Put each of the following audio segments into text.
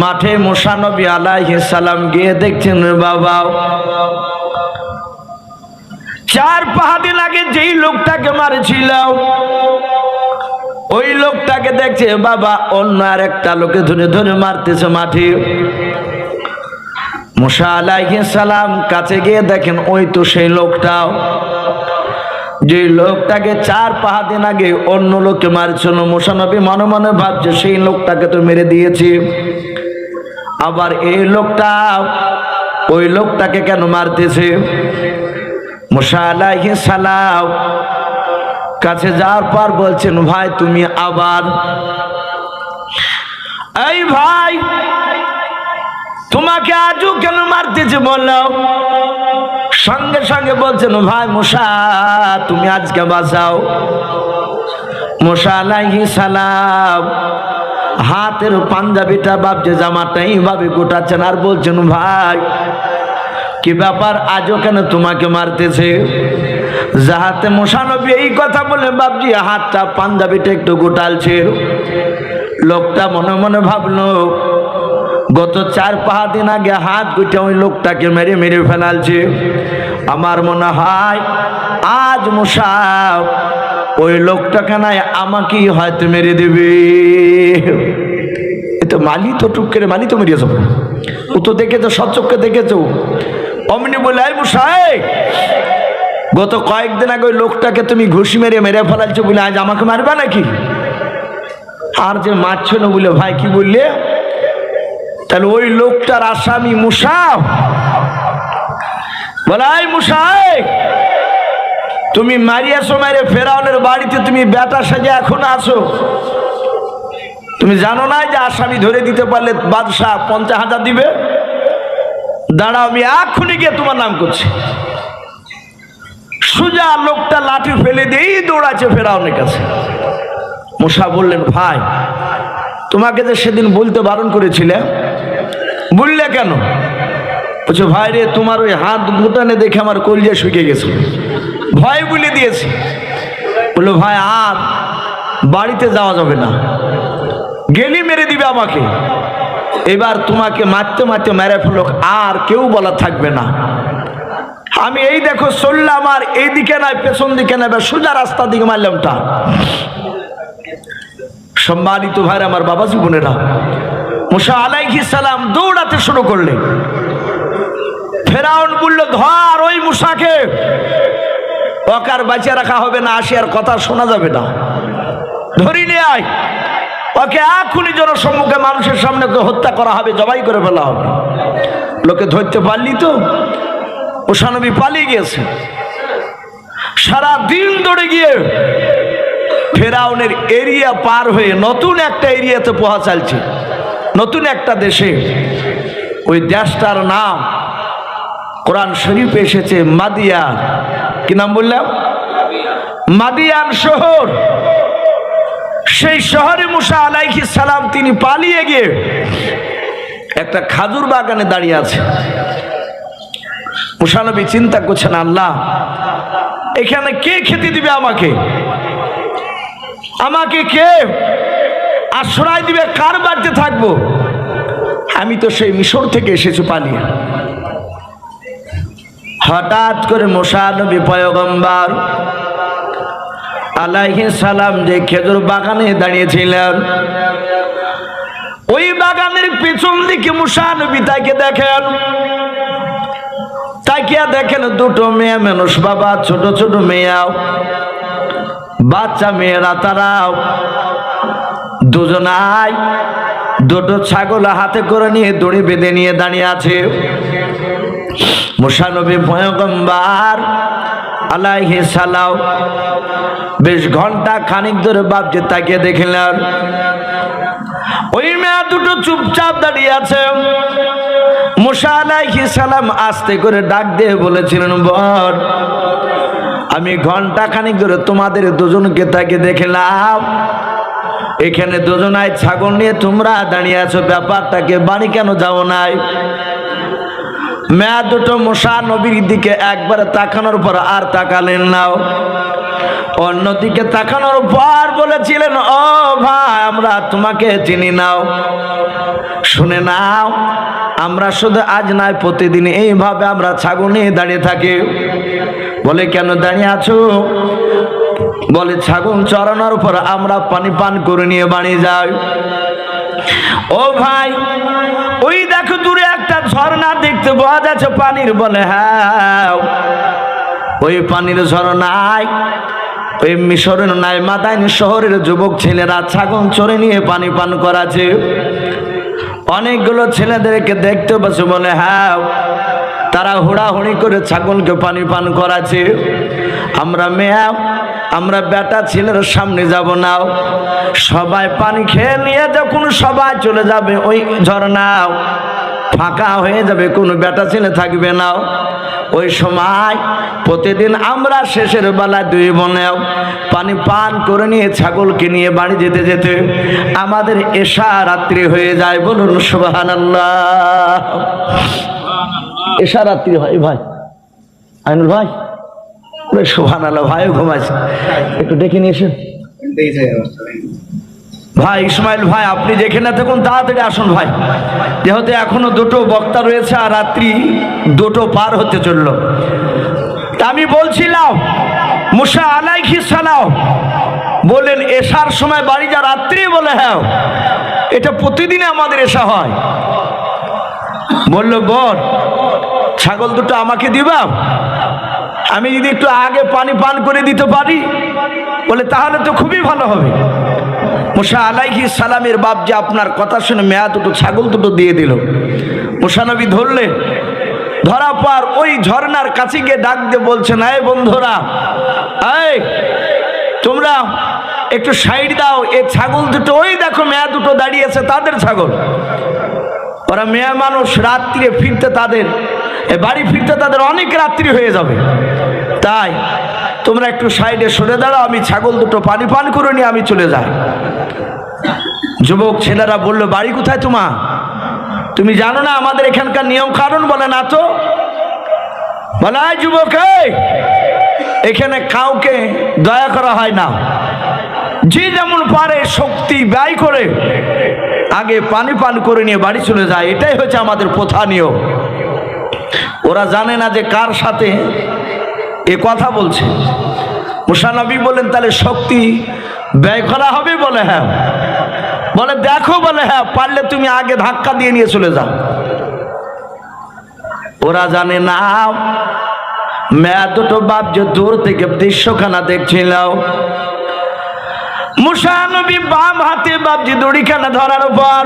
মাঠে মোশানবী আলাইহিস সালাম গিয়ে দেখছেন বাবা। চার পাহাদিন আগে যেই লোকটাকে মারেছিল, ওই লোকটাকে দেখছে বাবা, অন্য আর একটা লোকে ধরে ধরে মারতেছে মাঠে। মুসা আলাইহিস সালাম কাছে গিয়ে দেখেন, ওই তো সেই লোকটাও যে লোকটাকে চার পাহাদিন আগে অন্য লোককে মারছিল মোশানবী মনে মনে ভাবছে, সেই লোকটাকে তো মেরে দিয়েছি। আবার এই লোকটা, ওই লোকটাকে কেন মারতেছে? মুসা আলাইহিস সালাম কাছে যাওয়ার পর বলছেন, ভাই, তুমি আবার এই ভাই, তোমাকে আজও কেন মারতেছে বললাম সঙ্গে সঙ্গে বলছেন, ভাই মশা তুমি আজকে বাঁচাও। মুসা আলাইহি সালাম হাতের পাঞ্জাবিটা ভাবছে জামাটা এইভাবে গোটাচ্ছেন আর বলছেন, ভাই, কি ব্যাপার? আজও কেন তোমাকে মারতেছে? যাহাতে মোশানবী এই কথা বলে বাবজি হাতটা, পাঞ্জাবিটা একটু গোটালছে। লোকটা মনে মনে ভাবলো, গত চার, পাঁচ দিন আগে হাত গুটে ওই লোকটাকে মেরে মেরে ফেলালছে। আমার মনে হয়, আজ মুসাফ ওই লোকটাকে নাই আমাকেই হয়তো মেরে দেবে। এ তো মালি তো টুক করে মালি তো মেরিয়েছ ও তো দেখেছ সচক্ষে দেখেছ। অমনি বলে আই মুসাই গত কয়েকদিন আগে ওই লোকটাকে তুমি ঘুষি মেরে মেরে ফেলালছো বলে আজ আমাকে মারবা নাকি? আর যে মারছ না বলে ভাই কি বললে? তাহলে ওই লোকটার আসামি মুসাফ বলাই মুসাই তুমি মারিয়াছো মারে ফেরাউনের বাড়িতে তুমি বেটা সাজে এখন আছো। তুমি জানো না যে আসামি ধরে দিতে পারলে বাদশাহ পঞ্চাশ হাজার দিবে? দাঁড়াও, আমি এক্ষুনি গিয়ে তোমার নাম করছি। সুজা লোকটা লাঠি ফেলে দিয়েই দৌড়াচ্ছে ফেরাউনের কাছে। মশা বললেন, ভাই, তোমাকে যে সেদিন বলতে বারণ করেছিলে, বললে কেন? বলছে, ভাই রে, তোমার ওই হাত গুটানে দেখে আমার কলজে শুকিয়ে গেছে। ভয় বলে দিয়েছি। বলল, ভাই, আর বাড়িতে যাওয়া যাবে না। গেলি মেরে দিবে আমাকে। এবার তোমাকে মারতে মারতে মেরে ফেলো আর কেউ বলা থাকবে না। আমি এই দেখো চললাম, আর এই দিকে নয় পেছন দিকে নেবে সোজা রাস্তার দিকে মারলামটা সম্মানিত ভাই আমার বাবা জীবনেরা, মুসা আলাইহি সালাম দৌড়াতে শুরু করলেন। ফেরাউন বলল, ধর ওই মুসাকে। ওকার বাঁচিয়ে রাখা হবে না আসিয়ার কথা শোনা যাবে না। ধরি নিয়ে আয়। ওকে এখনই জনসম্মুখে মানুষের সামনে হত্যা করা হবে, জবাই করে ফেলা হবে। লোকে ধরতে পারলি তো? ওসানবী পালিয়ে গিয়েছে। সারা দিন ধরে গিয়ে ফেরাউনের এরিয়া পার হয়ে নতুন একটা এরিয়াতে পোহা চালছে। নতুন একটা দেশে। ওই দেশটার নাম কোরআন শরীফ এসেছে মাদিয়ান কি নাম বললাম? মাদিয়ান শহর। সেই শহরে মুসা আলাইহি সালাম তিনি পালিয়ে গিয়ে একটা খাজুর বাগানে দাঁড়িয়ে আছে। মুসানবী চিন্তা করছেন, আল্লাহ, এখানে কে খেতে দিবে আমাকে? আমাকে কে আশ্রয় দিবে? কার বাড়িতে থাকব? আমি তো সেই মিশর থেকে এসেছি পালিয়ে। হঠাৎ করে মোশানবী পয়গম্বর আলাইহি সালাম যে খেজুর বাগানে দাঁড়িয়েছিলেন, ওই বাগানের পেছন দিকে মুসানবী তাকে দেখেন। তাকিয়া দেখেন দুটো মেয়ে মানুষ, বাবা, ছোট ছোট মেয়াও, বাচ্চা মেয়েরা তারাও। দুজনাই দুটো ছাগল হাতে করে নিয়ে দড়ি বেঁধে নিয়ে দাঁড়িয়ে আছে। মুসানবী ভয়গম্বার আলাইহে সালাও বেশ ঘণ্টা খানিক ধরে বাপকে তাকিয়ে দেখলেন। ওই মেয়া দুটো চুপচাপ দাঁড়িয়ে আছে। মুসা আলাইহি সালাম আস্তে করে ডাক দিয়ে বলেছিলেন, বর, আমি ঘণ্টা খানিক ধরে তোমাদের দুজনকে তাকে দেখলাম। এখানে দুজনায় ছাগল নিয়ে তোমরা দাঁড়িয়ে আছো, ব্যাপারটাকে বাড়ি কেন যাও নাই? মেয়া দুটো মশা নবীর দিকে একবার তাকানোর পর আর তাকালেন নাও অন্যদিকে তাকানোর পর বলেছিলেন, ও ভাই, আমরা তোমাকে চিনি নাও। শুনে নাও, আমরা শুধু আজ নয়, প্রতিদিন এইভাবে আমরা ছাগল দাঁড়িয়ে থাকি। বলে, কেন দাঁড়িয়ে আছো? বলে, ছাগল চড়ানোর পর আমরা পানি পান করে নিয়ে বাড়ি যাই। ও ভাই ওই দেখো দূরে একটা ঝর্ণা দেখতে পাওয়া যাচ্ছে পানির বলে হ্যাঁ। ওই পানির ঝর্ণায় ওই মিশরের নাই, মাদাইন শহরের যুবক ছেলেরা ছাগল চড়ে নিয়ে পানি পান করাছে। অনেকগুলো ছেলেদেরকে দেখতে পাচ্ছে বলে হ্যাঁ। তারা হুড়াহুড়ি করে ছাগলকে পানি পান করাছে। আমরা মেয়া, আমরা বেটা ছেলের সামনে যাব না। সবাই পানি খেয়ে নিয়ে যখন সবাই চলে যাবে, ওই ঝর্ণাও ফাঁকা হয়ে যাবে কোনো বেটা ছেলে থাকবে না। ওই সময় প্রতিদিন আমরা শেষের বেলায় দুই বোনেও পানি পান করে নিয়ে ছাগলকে নিয়ে বাড়ি যেতে যেতে আমাদের এশা রাত্রি হয়ে যায়। বলুন সুবাহান এশা রাত্রি হয় ভাই। আইনুল ভাই সুবহান আল্লাহ ভাইও ঘুমাইছে। একটু ডেকে নিয়ে এসেন। ভাই, ইসমাইল ভাই, আপনি যেখানে থাকুন, তাড়াতাড়ি আসুন ভাই। যেহেতু এখনও দুটো বক্তা রয়েছে আর রাত্রি দুটো পার হতে চলল। আমি বলছিলাম, মুসা আলাইহি সালাও বললেন এসার সময় বাড়ি যা রাত্রি বলে হ্যাঁ এটা প্রতিদিনে আমাদের এসা হয়। বলল বল ছাগল দুটো আমাকে দিবা? আমি যদি একটু আগে পানি পান করে দিতে পারি, বলে তাহলে তো খুবই ভালো হবে। মুসা আলাইহি সালামের বাপ যে আপনার কথা শুনে মেয়া দুটো ছাগল দুটো দিয়ে দিল। মুসানবী ধরলেন ধরা পর ওই ঝর্নার কাছে গিয়ে ডাক দিয়ে বলছেন, এই বন্ধুরা, এই, তোমরা একটু সাইড দাও, এ ছাগল দুটো, ওই দেখো মেয়া দুটো দাঁড়িয়েছে তাদের ছাগল। ওরা মেয়ে মানুষ রাত্রিরে ফিরতে তাদের, এ বাড়ি ফিরতে তাদের অনেক রাত্রি হয়ে যাবে। তাই তোমরা একটু সাইডে সরে দাঁড়াও, আমি ছাগল দুটো পানি পান করে নিয়ে আমি চলে যাই। যুবক ছেলেরা বলল, বাড়ি কোথায় তোমার তুমি জানো না, আমাদের এখানকার নিয়ম কারণ বলে না তো? বলে "এই যুবক এখানে কাউকে দয়া করা হয় না। যে যেমন পারে শক্তি ব্যয় করে, আগে পানি পান করে নিয়ে বাড়ি চলে যায়। এটাই হচ্ছে আমাদের প্রথা নিয়ম। ওরা জানে না যে কার সাথে এ কথা বলছে। মুসানবী বলেন তাহলে শক্তি ব্যয় করা হবে বলে হ্যাঁ। বলে, দেখো বলে হ্যাঁ পারলে তুমি আগে ধাক্কা দিয়ে নিয়ে চলে যাও। ওরা জানে, না মেয়া দুটো বাপ যে দূর থেকে দৃশ্যখানা দেখছিল। মুসানবী বাম হাতে বাপজি দড়িখানা ধরার পর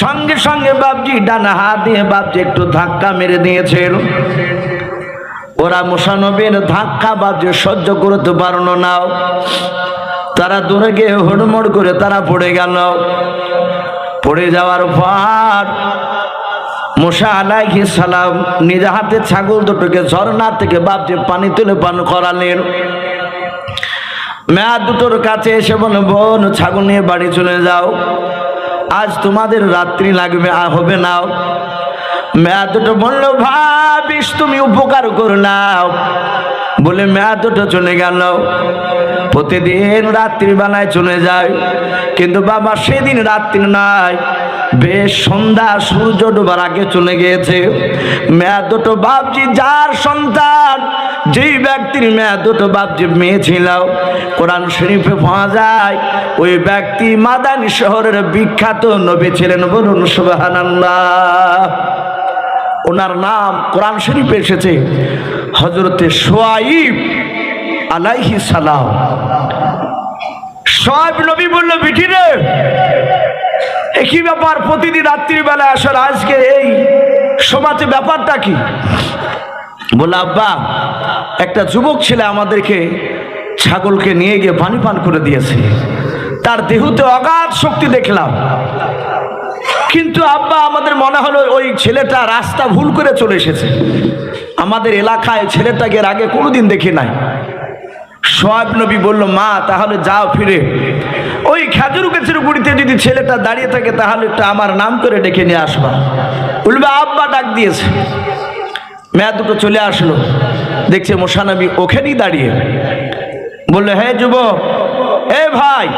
সঙ্গে সঙ্গে বাপজি ডানা হাত দিয়ে বাপজি একটু ধাক্কা মেরে দিয়েছিল। ওরা মুসানবীর ধাক্কা বাপজি সহ্য করতে পারল না। তারা দূরে গিয়ে হুড়মুড় করে তারা পড়ে গেল। পড়ে যাওয়ার পর মুসা আলাইহি সালাম নিজ হাতে ছাগল দুটোকে ঝর্ণা থেকে বাপজি পানি তুলে পান করালেন। মেয়া দুটোর কাছে এসে বলে, বোন, ছাগল নিয়ে বাড়ি চলে যাও। আজ তোমাদের রাত্রি লাগবে হবে নাও মেয়া দুটো বলল, ভাবিস তুমি উপকার করলাও। বলে মেয়া দুটো চলে গেল। প্রতিদিন রাত্রিবেলায় চলে যায়। কিন্তু বাবা সেদিন রাত্রি নাই, বেশ সন্ধ্যা সূর্য ডোবার আগে চলে গিয়েছে। মেয়া দুটো বাপজি যার সন্তান, যেই ব্যক্তির মেয়া দুটো বাপজি মেয়ে ছিল। কোরআন শরীফে পাওয়া যায়, ওই ব্যক্তি মাদানী শহরের বিখ্যাত নবী ছিলেন বলুন, সুবহানাল্লাহ। ওনার নাম কোরআন শরীফে এসেছে হজরতে সোয়াইব আলাইহি সালাম। সোয়াইব নবী বলল বিটি রে, একই ব্যাপার প্রতিদিন রাত্রিবেলা আসার, আজকে এই সমাজে ব্যাপারটা কি? বলে আব্বা, একটা যুবক ছেলে আমাদেরকে ছাগলকে নিয়ে গিয়ে পানি পান করে দিয়েছে। তার দেহতে অগাধ শক্তি দেখলাম। কিন্তু আব্বা, আমাদের মনে হলো ওই ছেলেটা রাস্তা ভুল করে চলে এসেছে। আমাদের এলাকায় ছেলেটাকে আগে কোনোদিন দেখি নাই। সোয়াব নবী বলল, মা, তাহলে যাও ফিরে। ওই খেজুর গাছের গুড়িতে যদি ছেলেটা দাঁড়িয়ে থাকে, তাহলে একটু আমার নাম করে ডেকে নিয়ে আসবা। বলবে, আব্বা, ডাক দিয়েছে। মেয়া দুটো চলে আসলো। দেখছে মোশানবী ওখানেই দাঁড়িয়ে। বলল হ্যাঁ যুবক, এ ভাই,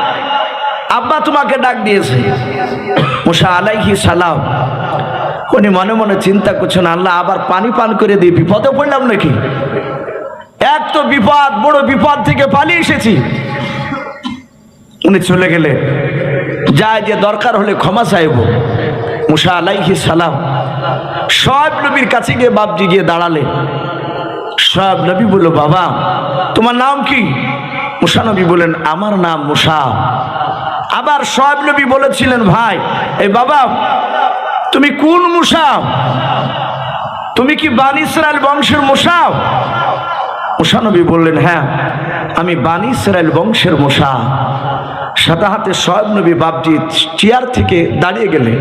আব্বা তোমাকে ডাক দিয়েছে। মুসা আলাইহি সালাম। উনি মনে মনে চিন্তা করছেন, আল্লাহ আবার পানি পান করে দিয়ে বিপদে পড়লাম নাকি? এক তো বিপদ, বড় বিপদ থেকে পালিয়ে এসেছি। উনি চলে গেলে যায় যে দরকার হলে ক্ষমা চাইব। মুসা আলাইহি সালাম সব নবীর কাছে গিয়ে বাপজি গিয়ে দাঁড়ালে সব নবী বলল, বাবা, তোমার নাম কি? মুসা নবী বলেন আমার নাম মুসা। আবার সব নবী বলেছিলেন, ভাই এই বাবা, তুমি কোন মুসা তুমি কি বানি ইসরায়েল বংশের মুসা মুসা নবী বললেন হ্যাঁ আমি বানি ইসরায়েল বংশের মুসা সাদা হাতে সব নবী বাপজি চেয়ার থেকে দাঁড়িয়ে গেলে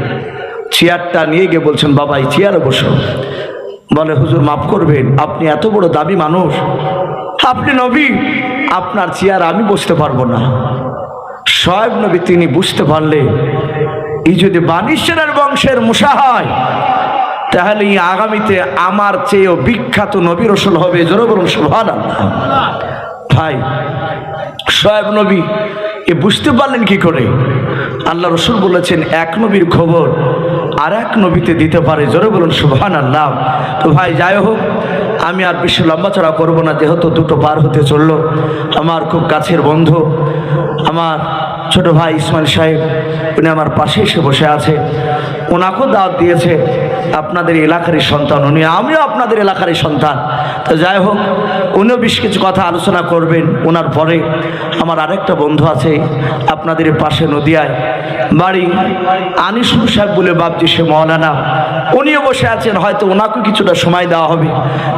চেয়ারটা নিয়ে গিয়ে বলছেন, বাবা, এই চেয়ারে বসো। বলে, হুজুর, মাফ করবেন, আপনি এত বড় দাবি মানুষ। আপনি নবী, আপনার চেয়ার আমি বসতে পারব না। সব নবী তিনি বুঝতে পারলে, এই যদি বানিশ্বরের বংশের মুসা হয় তাহলে এই আগামীতে আমার চেয়েও বিখ্যাত নবী রসুল হবে বলুন সুভান ভাই সোয়েব নবী, এ বুঝতে পারলেন কি করে? আল্লাহ রসুল বলেছেন, এক নবীর খবর আর এক নবীতে দিতে পারে, জোরে বলুন সুবহান আল্লাহ তো ভাই, যাই হোক আমি আর বেশি লম্বা চড়া করব না, যেহেতু দুটো পার হতে চলল। আমার খুব কাছের বন্ধু, আমার ছোট ভাই ইসমাইল সাহেব, উনি আমার পাশে এসে বসে আছে। ওনাকেও দাওয়াত দিয়েছে। আপনাদের এলাকারই সন্তান, উনি, আমিও আপনাদের এলাকারই সন্তান। তো যাই হোক, উনিও বেশ কিছু কথা আলোচনা করবেন। ওনার পরে আমার আরেকটা বন্ধু আছে, আপনাদের পাশে নদিয়ায়, বাড়ি আনিসুর সাহেব বলে বাপজি সে মৌলানা। উনিও বসে আছেন, হয়তো ওনাকেও কিছুটা সময় দেওয়া হবে।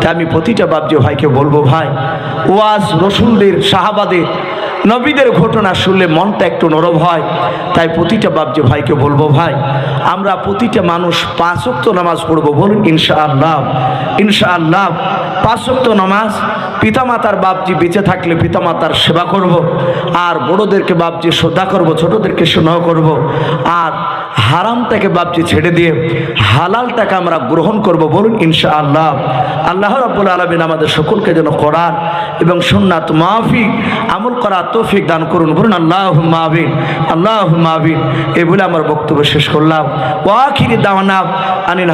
তাই আমি প্রতিটা বাপজি ভাইকে বলব, ভাই, ওয়াজ রসুলদের শাহাবাদের নবীদের ঘটনা শুনলে মনটা একটু নরম হয়। তাই প্রতিটা বাবজে ভাইকে বলব, ভাই, আমরা প্রতিটা মানুষ পাঁচক্ত নামাজ পড়ব বলুন ইনশা আল্লাহ ইনশা আল্লাহ পাঁচক্ত নামাজ, পিতামাতার বাপজি বেঁচে থাকলে পিতামাতার সেবা করব। আর বড়োদেরকে বাপজি শ্রদ্ধা করব, ছোটোদেরকে স্নেহ করব। আর হারামটাকে ভাবছি ছেড়ে দিয়ে হালালটাকে আমরা গ্রহণ করব বলুন ইনশা আল্লাহ আল্লাহ রাবুল আলমিন আমাদের সকলকে যেন করার এবং সুন্নাত মাহফিক আমল করা তৌফিক দান করুন। বলুন আল্লাহ মাহবিন আল্লাহ মাহবিন এগুলো বলে আমার বক্তব্য শেষ করলাম। ওয়াখিরি দাওয়ানা আনিল